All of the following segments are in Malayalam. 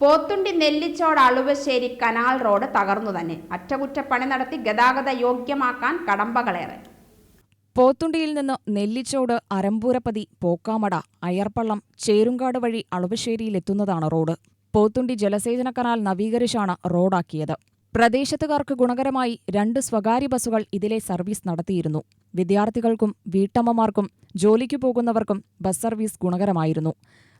പോത്തുണ്ടി നെല്ലിച്ചോട് അളുവശ്ശേരി കനാൽ റോഡ് തകർന്നു തന്നെ. അറ്റകുറ്റപ്പണി നടത്തി ഗതാഗത യോഗ്യമാക്കാൻ കടമ്പകളേറെ. പോത്തുണ്ടിയിൽ നിന്ന് നെല്ലിച്ചോട് അരമ്പൂരപ്പതി പോക്കാമട അയർപ്പള്ളം ചേരുങ്കാട് വഴി അളുവശ്ശേരിയിലെത്തുന്നതാണ് റോഡ്. പോത്തുണ്ടി ജലസേചന കനാൽ നവീകരിച്ചാണ് റോഡാക്കിയത്. പ്രദേശത്തുകാർക്ക് ഗുണകരമായി രണ്ട് സ്വകാര്യ ബസ്സുകൾ ഇതിലെ സർവീസ് നടത്തിയിരുന്നു. വിദ്യാർത്ഥികൾക്കും വീട്ടമ്മമാർക്കും ജോലിക്കു പോകുന്നവർക്കും ബസ് സർവീസ് ഗുണകരമായിരുന്നു.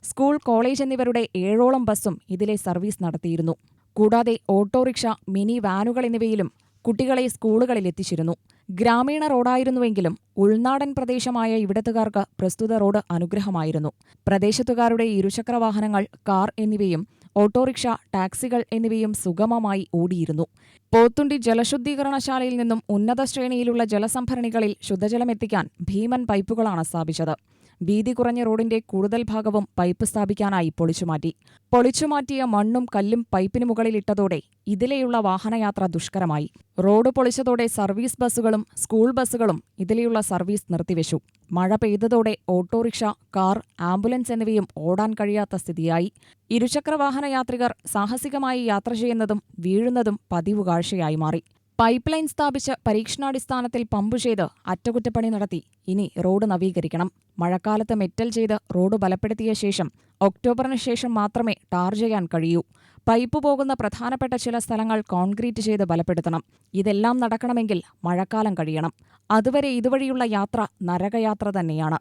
സ്കൂൾ കോളേജ് എന്നിവരുടെ ഏഴോളം ബസ്സും ഇതിലെ സർവീസ് നടത്തിയിരുന്നു. കൂടാതെ ഓട്ടോറിക്ഷ മിനി വാനുകൾ എന്നിവയിലും കുട്ടികളെ സ്കൂളുകളിൽ എത്തിച്ചിരുന്നു. ഗ്രാമീണ റോഡായിരുന്നുവെങ്കിലും ഉൾനാടൻ പ്രദേശമായ ഇവിടത്തുകാർക്ക് പ്രസ്തുത റോഡ് അനുഗ്രഹമായിരുന്നു. പ്രദേശത്തുകാരുടെ ഇരുചക്രവാഹനങ്ങൾ കാർ എന്നിവയും ഓട്ടോറിക്ഷ ടാക്സികൾ എന്നിവയും സുഗമമായി ഓടിയിരുന്നു. പോത്തുണ്ടി ജലശുദ്ധീകരണശാലയിൽ നിന്നും ഉന്നത ശ്രേണിയിലുള്ള ജലസംഭരണികളിൽ ശുദ്ധജലമെത്തിക്കാൻ ഭീമൻ പൈപ്പുകളാണ് സ്ഥാപിച്ചത്. വീതി കുറഞ്ഞ റോഡിന്റെ കൂടുതൽ ഭാഗവും പൈപ്പ് സ്ഥാപിക്കാനായി പൊളിച്ചുമാറ്റി. പൊളിച്ചുമാറ്റിയ മണ്ണും കല്ലും പൈപ്പിന് മുകളിലിട്ടതോടെ ഇതിലെയുള്ള വാഹനയാത്ര ദുഷ്കരമായി. റോഡ് പൊളിച്ചതോടെ സർവീസ് ബസ്സുകളും സ്കൂൾ ബസ്സുകളും ഇതിലെയുള്ള സർവീസ് നിർത്തിവെച്ചു. മഴ പെയ്തതോടെ ഓട്ടോറിക്ഷ കാർ ആംബുലൻസ് എന്നിവയും ഓടാൻ കഴിയാത്ത സ്ഥിതിയായി. ഇരുചക്രവാഹന യാത്രികർ സാഹസികമായി യാത്ര ചെയ്യുന്നതും വീഴുന്നതും പതിവ് കാഴ്ചയായി മാറി. പൈപ്പ് ലൈൻ സ്ഥാപിച്ച് പരീക്ഷണാടിസ്ഥാനത്തിൽ പമ്പ് ചെയ്ത് അറ്റകുറ്റപ്പണി നടത്തി. ഇനി റോഡ് നവീകരിക്കണം. മഴക്കാലത്ത് മെറ്റൽ ചെയ്ത് റോഡ് ബലപ്പെടുത്തിയ ശേഷം ഒക്ടോബറിന് ശേഷം മാത്രമേ ടാർ ചെയ്യാൻ കഴിയൂ. പൈപ്പ് പോകുന്ന പ്രധാനപ്പെട്ട ചില സ്ഥലങ്ങൾ കോൺക്രീറ്റ് ചെയ്ത് ബലപ്പെടുത്തണം. ഇതെല്ലാം നടക്കണമെങ്കിൽ മഴക്കാലം കഴിയണം. അതുവരെ ഇതുവഴിയുള്ള യാത്ര നരകയാത്ര തന്നെയാണ്.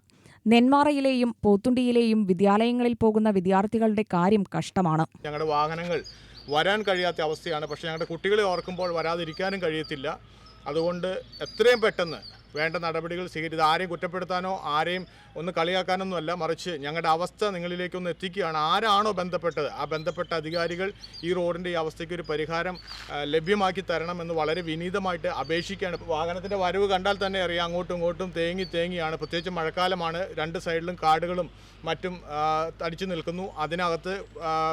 നെന്മാറയിലെയും പോത്തുണ്ടിയിലെയും വിദ്യാലയങ്ങളിൽ പോകുന്ന വിദ്യാർത്ഥികളുടെ കാര്യം കഷ്ടമാണ്. ഞങ്ങളുടെ വാഹനങ്ങൾ വരാൻ കഴിയാത്ത അവസ്ഥയാണ്. പക്ഷേ ഞങ്ങളുടെ കുട്ടികളെ ഓർക്കുമ്പോൾ വരാതിരിക്കാനും കഴിയത്തില്ല. അതുകൊണ്ട് എത്രയും പെട്ടെന്ന് വേണ്ട നടപടികൾ സ്വീകരിച്ചത് ആരെയും കുറ്റപ്പെടുത്താനോ ആരെയും ഒന്ന് കളിയാക്കാനൊന്നുമല്ല മറിച്ച് ഞങ്ങളുടെ അവസ്ഥ നിങ്ങളിലേക്കൊന്ന് എത്തിക്കുകയാണ്. ആരാണോ ബന്ധപ്പെട്ടത്? ആ ബന്ധപ്പെട്ട അധികാരികൾ ഈ റോഡിന്റെ ഈ അവസ്ഥയ്ക്ക് ഒരു പരിഹാരം ലഭ്യമാക്കി തരണം എന്ന് വളരെ വിനീതമായിട്ട് അപേക്ഷിക്കുകയാണ്. വാഹനത്തിന്റെ വരവ് കണ്ടാൽ തന്നെ അറിയാം അങ്ങോട്ടും ഇങ്ങോട്ടും തേങ്ങി തേങ്ങിയാണ്. പ്രത്യേകിച്ച് മഴക്കാലമാണ്. രണ്ട് സൈഡിലും കാടുകളും മറ്റും തടിച്ചു നിൽക്കുന്നു. അതിനകത്ത്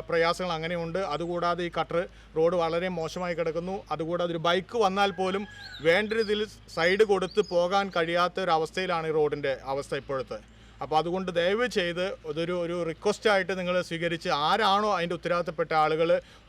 പ്രയാസങ്ങൾ അങ്ങനെയുണ്ട്. അതുകൂടാതെ ഈ കട്ടർ റോഡ് വളരെ മോശമായി കിടക്കുന്നു. അതുകൂടാതെ ഒരു ബൈക്ക് വന്നാൽ പോലും വേണ്ട രീതിയിൽ സൈഡ് കൊടുത്ത് പോകാൻ കഴിയാത്ത ഒരു അവസ്ഥയിലാണ് ഈ റോഡിന്റെ അവസ്ഥ ഇപ്പോഴത്തെ. അപ്പോൾ അതുകൊണ്ട് ദയവ് ചെയ്ത് അതൊരു ഒരു റിക്വസ്റ്റ് ആയിട്ട് നിങ്ങൾ സ്വീകരിച്ച് ആരാണോ അതിന്റെ ഉത്തരവാദിത്തപ്പെട്ട ആളുകൾ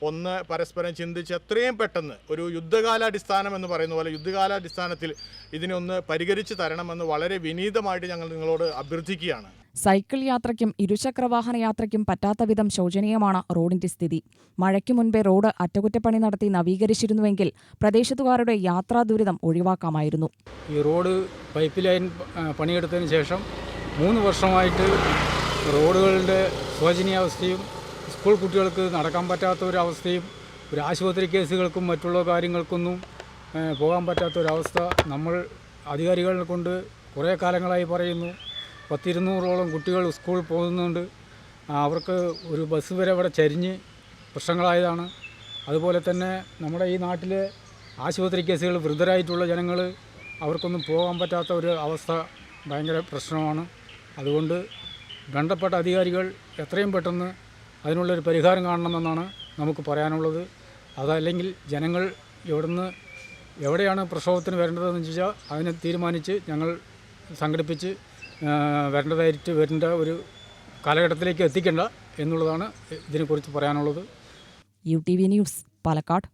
ഒന്ന് പരസ്പരം ചിന്തിച്ച് എത്രയും പെട്ടെന്ന് ഒരു യുദ്ധകാലാടിസ്ഥാനം എന്ന് പറയുന്ന പോലെ യുദ്ധകാലാടിസ്ഥാനത്തിൽ ഇതിനൊന്ന് പരിഹരിച്ച് തരണമെന്ന് വളരെ വിനീതമായിട്ട് ഞങ്ങൾ നിങ്ങളോട് അഭ്യർത്ഥിക്കുകയാണ്. സൈക്കിൾ യാത്രയ്ക്കും ഇരുചക്രവാഹന യാത്രയ്ക്കും പറ്റാത്ത വിധം ശോചനീയമാണ് റോഡിന്റെ സ്ഥിതി. മഴയ്ക്ക് മുൻപേ റോഡ് അറ്റകുറ്റപ്പണി നടത്തി നവീകരിച്ചിരുന്നുവെങ്കിൽ പ്രദേശത്തുകാരുടെ യാത്രാ ദുരിതം ഒഴിവാക്കാമായിരുന്നു. ഈ റോഡ് പൈപ്പ് ലൈൻ പണിയെടുത്തതിന് ശേഷം മൂന്ന് വർഷമായിട്ട് റോഡുകളുടെ ശോചനീയാവസ്ഥയും സ്കൂൾ കുട്ടികൾക്ക് നടക്കാൻ പറ്റാത്ത ഒരവസ്ഥയും ഒരു ആശുപത്രി കേസുകൾക്കും മറ്റുള്ള കാര്യങ്ങൾക്കൊന്നും പോകാൻ പറ്റാത്ത ഒരവസ്ഥ നമ്മൾ അധികാരികളെ കൊണ്ട് കുറേ കാലങ്ങളായി പറയുന്നു. പത്തിരുന്നൂറോളം കുട്ടികൾ സ്കൂളിൽ പോകുന്നുണ്ട്. അവർക്ക് ഒരു ബസ് വരെ അവിടെ ചരിഞ്ഞ് പ്രശ്നങ്ങളായതാണ്. അതുപോലെ തന്നെ നമ്മുടെ ഈ നാട്ടിലെ ആശുപത്രി കേസുകൾ വൃദ്ധരായിട്ടുള്ള ജനങ്ങൾ അവർക്കൊന്നും പോകാൻ പറ്റാത്ത ഒരു അവസ്ഥ ഭയങ്കര പ്രശ്നമാണ്. അതുകൊണ്ട് ബന്ധപ്പെട്ട അധികാരികൾ എത്രയും പെട്ടെന്ന് അതിനുള്ളൊരു പരിഹാരം കാണണമെന്നാണ് നമുക്ക് പറയാനുള്ളത്. അതല്ലെങ്കിൽ ജനങ്ങൾ എവിടുന്ന് എവിടെയാണ് പ്രക്ഷോഭത്തിന് വരേണ്ടതെന്ന് വെച്ചാൽ അതിനെ തീരുമാനിച്ച് ഞങ്ങൾ സംഘടിപ്പിച്ച് വരേണ്ടതായിട്ട് വരേണ്ട ഒരു കാലഘട്ടത്തിലേക്ക് എത്തിക്കേണ്ട എന്നുള്ളതാണ് ഇതിനെക്കുറിച്ച് പറയാനുള്ളത്. U T V news Palakkad.